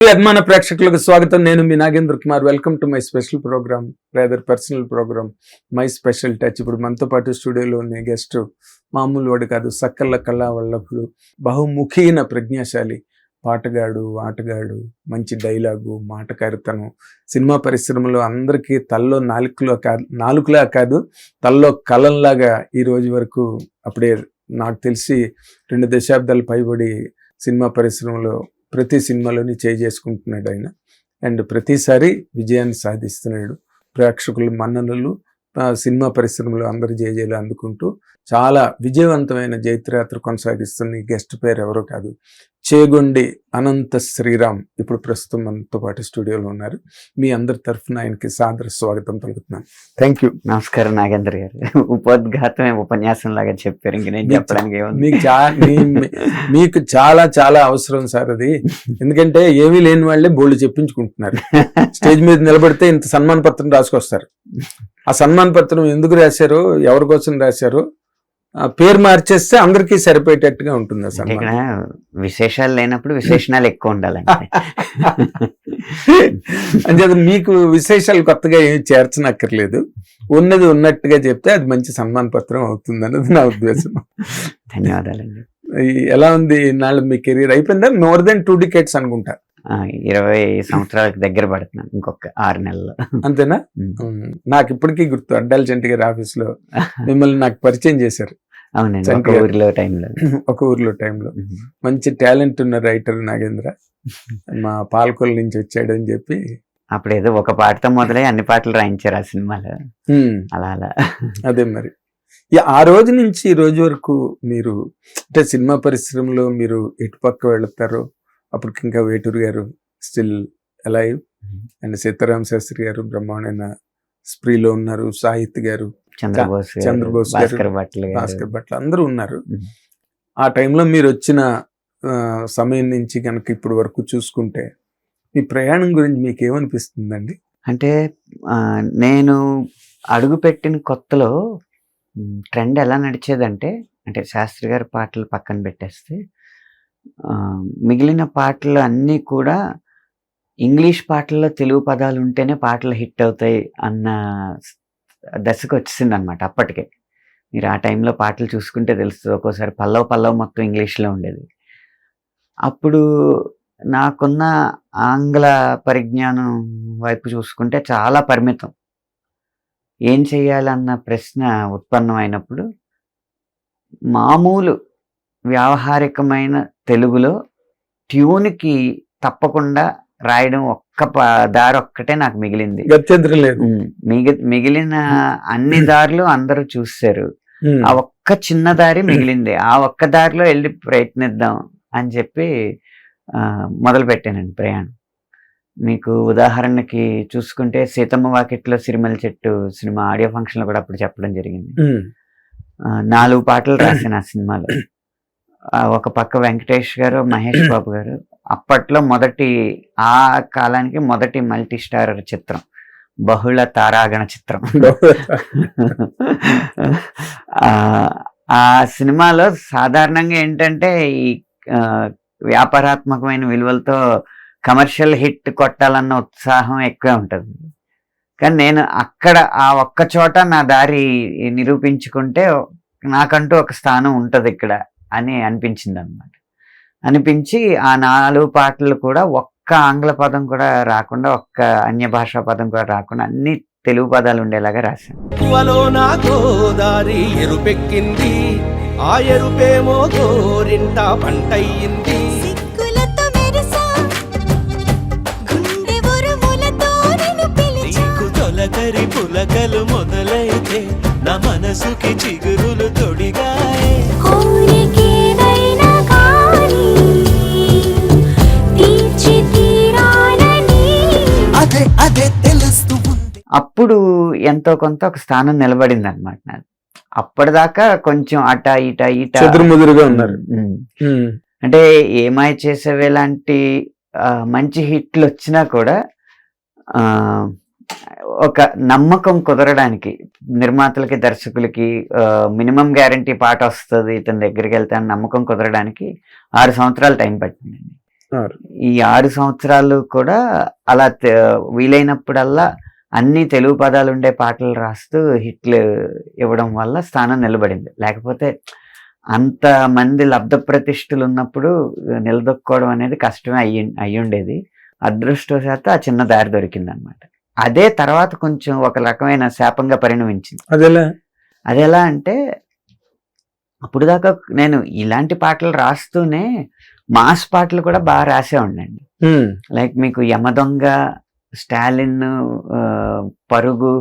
అభిమాన ప్రేక్షకులకు స్వాగతం. నేను మీ Nagendra Kumar. Welcome to my special program rather personal program my special touch ఇప్పుడు మనతో పాటు స్టూడియోలో ఉన్న గెస్ట్ మామూలు వాడు కాదు సక్కల్ల కళా వల్లభుడు బహుముఖీన ప్రజ్ఞాశాలి పాటగాడు ఆటగాడు మంచి డైలాగు మాటకారితనం సినిమా పరిశ్రమలో అందరికీ తల్లో నాలుకలో కాదు నాలుకలా కాదు తల్లో కలంలాగా ఈ రోజు వరకు అప్పుడే నాకు తెలిసి రెండు దశాబ్దాలు పైబడి సినిమా పరిశ్రమలో ప్రతి సినిమాలోని చేసుకుంటున్నాడు ఆయన. అండ్ ప్రతిసారి విజయాన్ని సాధిస్తున్నాడు. ప్రేక్షకుల మన్ననలు సినిమా పరిశ్రమలో అందరి జయజయలు అందుకుంటూ చాలా విజయవంతమైన జైత్రయాత్ర కొనసాగిస్తున్న గెస్ట్ పేరు ఎవరో కాదు. చేగొండి అనంత శ్రీరామ్. ఇప్పుడు ప్రస్తుతం మనతో పాటు స్టూడియోలో ఉన్నారు. మీ అందరి తరఫున ఆయనకి సాదర స్వాగతం పలుకుతున్నాను. థ్యాంక్ యూ నమస్కారం నాగేంద్ర గారు. ఉపోద్ఘాతమే ఉపన్యాసం లాగా చెప్పారు. ఇంక నేను చెప్పడానికి మీకు మీకు చాలా చాలా అవసరం సార్ అది. ఎందుకంటే ఏమీ లేని వాళ్ళే బోల్డ్ చెప్పించుకుంటున్నారు. స్టేజ్ మీద నిలబడితే ఇంత సన్మాన పత్రం రాసుకొస్తారు. ఆ సన్మాన పత్రం ఎందుకు రాశారు? ఎవరి కోసం రాశారు? పేరు మార్చేస్తే అందరికీ సరిపోయేటట్టుగా ఉంటుంది సన్మానం విశేషాలు లేనప్పుడు విశేషణాలు ఎక్కువ ఉండాలంటే. అంచేత మీకు విశేషాలు కొత్తగా ఏమి చేర్చనక్కర్లేదు. ఉన్నది ఉన్నట్టుగా చెప్తే అది మంచి సన్మాన పత్రం అవుతుంది అన్నది నా ఉద్దేశం. ధన్యవాదాలండి. ఎలా ఉంది నాళ్ళు మీ కెరీర్? అయిపోయిందా? మోర్ దెన్ టూ డికేట్స్ అనుకుంటా. ఇరవై సంవత్సరాలకు దగ్గర పడుతున్నాను ఇంకొక ఆరు నెలల్లో అంతేనా? నాకు ఇప్పటికీ గుర్తు అడ్డాల చంటి గారి ఆఫీస్లో మిమ్మల్ని నాకు పరిచయం చేశారు. అవునండి ఒక. ఊరిలో టైంలో. ఒక ఊర్లో టైంలో. మంచి టాలెంట్ ఉన్న రైటర్ నాగేంద్ర మా పాలకొల నుంచి వచ్చాడని చెప్పి. అప్పుడు ఏదో ఒక పాటతో మొదలై అన్ని పాటలు రాయించారు ఆ సినిమాలో. అలా అలా. అదే మరి. ఆ రోజు నుంచి ఈ రోజు వరకు మీరు అంటే సినిమా పరిశ్రమలో మీరు ఎటుపక్క వెళుతారో అప్పటికి ఇంకా Veturu garu still alive and Seetharam Sastry garu బ్రహ్మాండమైన స్ప్రీలో ఉన్నారు. సాహిత్ గారు చంద్రబోస్ గారు, భాస్కర్ భట్ల అందరూ ఉన్నారు. ఆ టైంలో మీరు వచ్చిన సమయం నుంచి కనుక ఇప్పుడు వరకు చూసుకుంటే మీ ప్రయాణం గురించి మీకు ఏమనిపిస్తుందండి? అంటే నేను అడుగు పెట్టిన కొత్తలో ట్రెండ్ ఎలా నడిచేదంటే అంటే శాస్త్రి గారి పాటలు పక్కన పెట్టేస్తే మిగిలిన పాటలు అన్నీ కూడా ఇంగ్లీష్ పాటల్లో తెలుగు పదాలు ఉంటేనే పాటలు హిట్ అవుతాయి అన్న దశకు వచ్చింది అనమాట అప్పటికే. మీరు ఆ టైంలో పాటలు చూసుకుంటే తెలుస్తుంది. ఒక్కోసారి పల్లవ పల్లవ మొత్తం ఇంగ్లీష్లో ఉండేది. అప్పుడు నాకున్న ఆంగ్ల పరిజ్ఞానం వైపు చూసుకుంటే చాలా పరిమితం. ఏం చేయాలన్న ప్రశ్న ఉత్పన్నమైనప్పుడు మామూలు వ్యావహారికమైన తెలుగులో ట్యూన్కి తప్పకుండా రాయడం ఒక్క దారి ఒక్కటే నాకు మిగిలింది. మిగిలిన అన్ని దారులు అందరూ చూశారు ఆ ఒక్క చిన్న దారి మిగిలింది. ఆ ఒక్క దారిలో వెళ్ళి ప్రయత్నిద్దాం అని చెప్పి మొదలు పెట్టానండి ప్రయాణం. మీకు ఉదాహరణకి చూసుకుంటే సీతమ్మ వాకిట్లో సిరిమల చెట్టు సినిమా ఆడియో ఫంక్షన్లో కూడా అప్పుడు చెప్పడం జరిగింది. నాలుగు పాటలు రాశాను ఆ సినిమాలో. ఒక పక్క వెంకటేష్ గారు మహేష్ బాబు గారు అప్పట్లో మొదటి ఆ కాలానికి మొదటి మల్టీ స్టార్ చిత్రం. బహుళ తారాగణ చిత్రం. ఆ, సినిమాలో సాధారణంగా ఏంటంటే ఈ వ్యాపారాత్మకమైన విలువలతో కమర్షియల్ హిట్ కొట్టాలన్న ఉత్సాహం ఎక్కువే ఉంటుంది. కానీ నేను అక్కడ ఆ ఒక్క చోట నా దారి నిరూపించుకుంటే నాకంటూ ఒక స్థానం ఉంటుంది ఇక్కడ. అని అనిపించింది అనమాట అనిపించి ఆ నాలుగు పాటలు కూడా ఒక్క ఆంగ్ల పదం కూడా రాకుండా ఒక్క అన్య భాషా పదం కూడా రాకుండా అన్ని తెలుగు పదాలు ఉండేలాగా రాశాను. ఎక్కువలో నా గోదారి ఎరుపెక్కింది ఆ ఎరుపేమో గోరింట పంటయ్యింది. సిగ్గులతో మెరిసా గుండె ఉరుములతో నిన్ను పిలిచా. నీకు తొలకరి పులకలు మొదలైతే నా మనసుకి చిగురులు తొడిగాయే. అప్పుడు ఎంతో కొంత ఒక స్థానం నిలబడింది అనమాట నాకు అప్పటిదాకా కొంచెం అట ఇట ఇట. చెదురుముదురుగా ఉన్నారు. అంటే ఏమాయ చేసేవే లాంటి మంచి హిట్లు వచ్చినా కూడా ఆ, ఒక నమ్మకం కుదరడానికి నిర్మాతలకి దర్శకులకి మినిమం గ్యారంటీ పాట వస్తుంది ఇతని దగ్గరికి వెళ్తే అని నమ్మకం కుదరడానికి ఆరు సంవత్సరాలు టైం పట్టిందండి. ఈ ఆరు సంవత్సరాలు కూడా అలా వీలైనప్పుడల్లా అన్ని తెలుగు పదాలు ఉండే పాటలు రాస్తూ హిట్లు ఇవ్వడం వల్ల స్థానం నిలబడింది. లేకపోతే అంత మంది లబ్ధ ప్రతిష్ఠలు ఉన్నప్పుడు నిలదొక్కుకోవడం అనేది కష్టమే అయ్యి అయ్యుండేది. అదృష్టవశాత్తు ఆ చిన్న దారి దొరికింది అనమాట అదే తర్వాత కొంచెం ఒక రకమైన శాపంగా పరిణమించింది. అదేలా? అది ఎలా అంటే అప్పుడు దాకా నేను ఇలాంటి పాటలు రాస్తూనే మాస్ పాటలు కూడా బాగా రాసే ఉండండి లైక్ మీకు యమదొంగ స్టాలిన్ పరుగు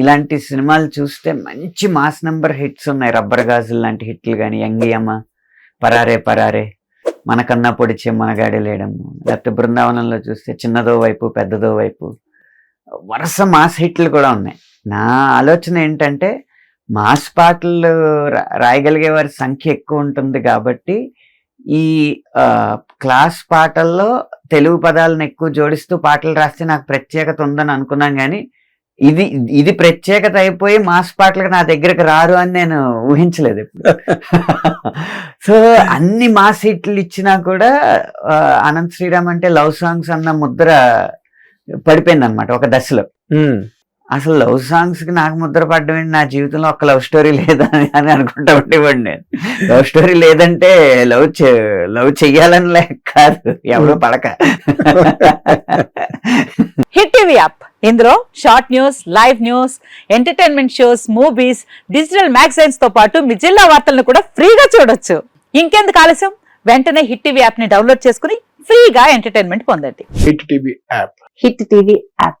ఇలాంటి సినిమాలు చూస్తే మంచి మాస్ నెంబర్ హిట్స్ ఉన్నాయి. రబ్బర్ గాజులు లాంటి హిట్లు కానీ యంగియమ్మ పరారే పరారే మనకన్నా పొడిచే మనగాడి లేడము లేకపోతే బృందావనంలో చూస్తే చిన్నదో వైపు పెద్దదో వైపు వరుస మాస్ హిట్లు కూడా ఉన్నాయి. నా ఆలోచన ఏంటంటే మాస్ పాటలు రాయగలిగే వారి సంఖ్య ఎక్కువ ఉంటుంది కాబట్టి ఈ క్లాస్ పాటల్లో తెలుగు పదాలను ఎక్కువ జోడిస్తూ పాటలు రాస్తే నాకు ప్రత్యేకత ఉందని అనుకున్నాను కానీ ఇది ఇది ప్రత్యేకత అయిపోయి మాస్ పాటలకు నా దగ్గరకు రారు అని నేను ఊహించలేదు ఇప్పుడు సో అన్ని మాస్ హిట్లు ఇచ్చినా కూడా అనంత్ శ్రీరామ్ అంటే లవ్ సాంగ్స్ అన్న ముద్ర పడిపోయింది అనమాట ఒక దశలో. అసలు లవ్ సాంగ్స్కి నాకు ముద్ర పడ్డం ఏంటి? నా జీవితంలో ఒక లవ్ స్టోరీ లేదా అని అని అనుకుంటా ఉండేవాడిని నేను. లవ్ స్టోరీ లేదంటే లవ్ లవ్ చెయ్యాలని లేక కాదు. ఎవరో పడక. Hit TV app. ఇందులో short news live news entertainment shows movies digital మ్యాగజైన్స్తో పాటు మీ జిల్లా వార్తలను కూడా ఫ్రీగా చూడొచ్చు. ఇంకెందుకు ఆలస్యం? వెంటనే హిట్ టీవీ యాప్ని డౌన్లోడ్ చేసుకుని ఫ్రీగా ఎంటర్టైన్మెంట్ పొందండి. Hit TV app. Hit TV app.